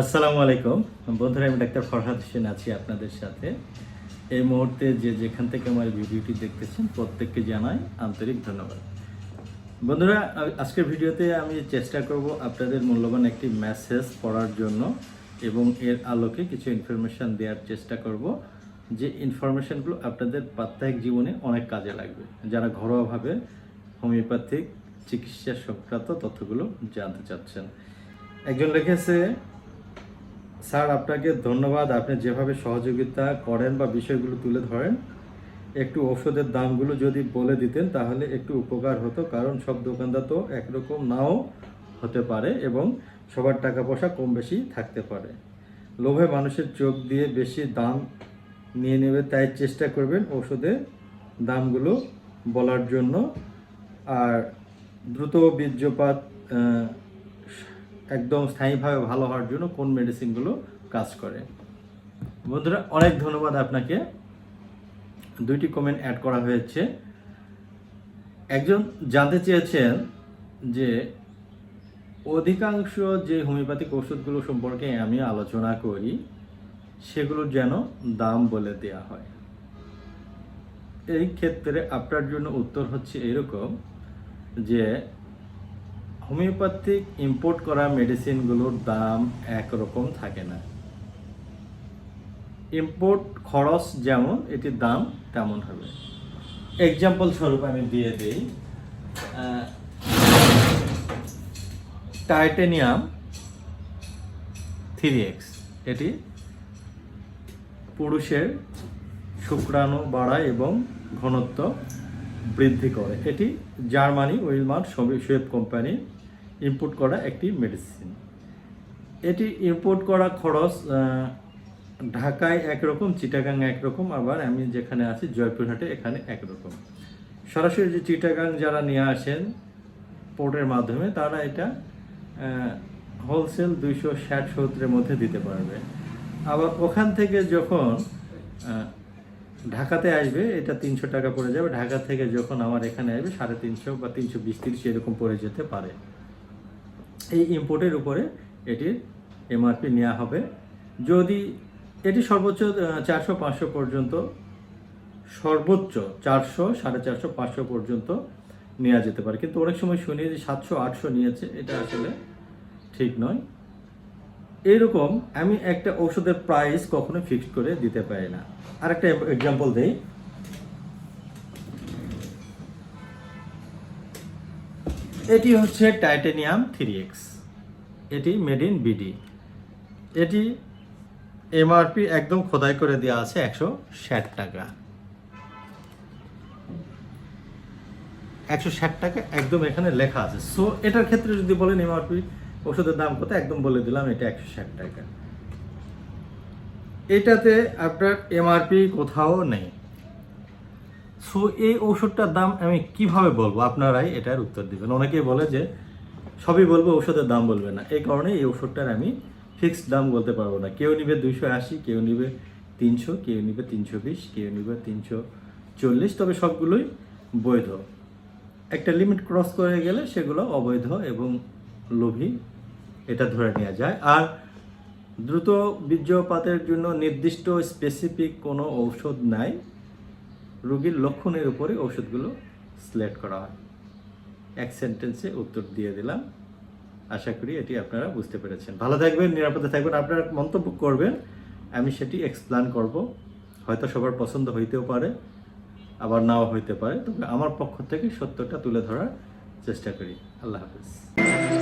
আসসালামু আলাইকুম। বন্ধুরা, আমি ডাক্তার ফরহাদ হোসেন আছি আপনাদের সাথে। এই মুহূর্তে যে যেখান থেকে আমার ভিডিওটি দেখতেছেন, প্রত্যেককে জানাই আন্তরিক ধন্যবাদ। বন্ধুরা আজকের ভিডিওতে আমি চেষ্টা করব আপনাদের মূল্যবান একটি মেসেজ পড়ার জন্য এবং এর আলোকে কিছু ইনফরমেশন দেওয়ার চেষ্টা করব, যে ইনফরমেশনগুলো আপনাদের প্রাত্যহিক জীবনে অনেক কাজে লাগবে। যারা ঘরোয়াভাবে হোমিওপ্যাথিক চিকিৎসা সংক্রান্ত তথ্যগুলো জানতে চাচ্ছেন। একজন লিখেছে স্যার, আপনাকে ধন্যবাদ। আপনি যেভাবে সহযোগিতা করেন বা বিষয়গুলো তুলে ধরেন, একটু ওষুধের দামগুলো যদি বলে দিতেন তাহলে একটু উপকার হতো, কারণ সব দোকানদার তো একরকম নাও হতে পারে এবং সবার টাকা পয়সা কম বেশি থাকতে পারে। লোভে মানুষের চোখ দিয়ে বেশি দাম নিয়ে নেবে, তাই চেষ্টা করবেন ওষুধের দামগুলো বলার জন্য। আর দ্রুত বীর্যপাত একদম স্থায়ীভাবে ভালো হওয়ার জন্য কোন মেডিসিনগুলো কাজ করে। বন্ধুরা, অনেক ধন্যবাদ আপনাকে। দুইটি কমেন্ট অ্যাড করা হয়েছে। একজন জানতে চেয়েছেন যে, অধিকাংশ যে হোমিওপ্যাথিক ওষুধগুলো সম্পর্কে আমি আলোচনা করি সেগুলোর যেন দাম বলে দেয়া হয়। এই ক্ষেত্রে আপনার জন্য উত্তর হচ্ছে এরকম যে হোমিওপ্যাথিক ইম্পোর্ট করা মেডিসিনগুলোর দাম একরকম থাকে না। ইম্পোর্ট খরচ যেমন এটির দাম তেমন হবে। এক্সাম্পল স্বরূপ আমি দিয়ে দিই। টাইটেনিয়াম থ্রি এক্স এটি পুরুষের শুক্রাণু বাড়ায় এবং ঘনত্ব বৃদ্ধি করে। এটি Germany Willmar Schwabe company import করা একটি মেডিসিন এটি ইম্পোর্ট করা খরচ ঢাকায় একরকম চিটাগাং একরকম, আবার আমি যেখানে আছি, জয়পুরহাটে এখানে একরকম। সরাসরি যে চিটাগাং যারা নিয়ে আসেন পোর্টের মাধ্যমে, তারা এটা হোলসেল দুইশো ষাট সত্তরের মধ্যে দিতে পারবে। আবার ওখান থেকে যখন ঢাকাতে আসবে, এটা তিনশো টাকা পড়ে যাবে। ঢাকা থেকে যখন আমার এখানে আসবে, সাড়ে তিনশো বা তিনশো বিশ তিরিশ এরকম পড়ে যেতে পারে। এই ইম্পোর্টের উপরে এটির এমআরপি নেওয়া হবে। যদি এটি সর্বোচ্চ চারশো পাঁচশো পর্যন্ত, সর্বোচ্চ চারশো, সাড়ে চারশো পাঁচশো পর্যন্ত নেওয়া যেতে পারে। কিন্তু অনেক সময় শুনি যে সাতশো, আটশো নিয়েছে, এটা আসলে ঠিক নয়। এইরকম আমি একটা ওষুধের প্রাইস কখনো ফিক্সড করে দিতে পারি না। আরেকটা এক্সাম্পল দেই। এটি হচ্ছে টাইটেনিয়াম থ্রি এক্স। এটি মেড ইন বিডি। এটি এমআরপি একদম খোদাই করে দেওয়া আছে একশো ষাট টাকা। একশো ষাট টাকা একদম এখানে লেখা আছে। সো এটার ক্ষেত্রে যদি বলেন এমআরপি ওষুধের দাম কত, একদম বলে দিলাম এটা একশো ষাট টাকা। এটাতে আপনার এমআরপি কোথাও নেই। সো এই ওষুধটার দাম আমি কীভাবে বলব? আপনারাই এটার উত্তর দিবেন। অনেকেই বলে যে, সবই বলব ওষুধের দাম বলবে না। এই কারণে এই ওষুধটার আমি ফিক্সড দাম বলতে পারব না। কেউ নিবে দুইশো আশি, কেউ নিবে তিনশো, কেউ নিবে তিনশো বিশ, কেউ নিবে তিনশো চল্লিশ, তবে সবগুলোই বৈধ। একটা লিমিট ক্রস করে গেলে সেগুলো অবৈধ এবং লোভী, এটা ধরে নেওয়া যায়। আর দ্রুত বীর্যপাতের জন্য নির্দিষ্ট স্পেসিফিক কোনো ঔষধ নাই। রোগীর লক্ষণের উপরে ওষুধগুলো সিলেক্ট করা হয়। এক সেন্টেন্সে উত্তর দিয়ে দিলাম। আশা করি এটি আপনারা বুঝতে পেরেছেন। ভালো থাকবেন, নিরাপদে থাকবেন। আপনারা মন্তব্য করবেন, আমি সেটি এক্সপ্লেন করব। হয়তো সবার পছন্দ হইতেও পারে, আবার নাও হইতে পারে। তবে আমার পক্ষ থেকে সত্যটা তুলে ধরার চেষ্টা করি। আল্লাহ হাফিজ।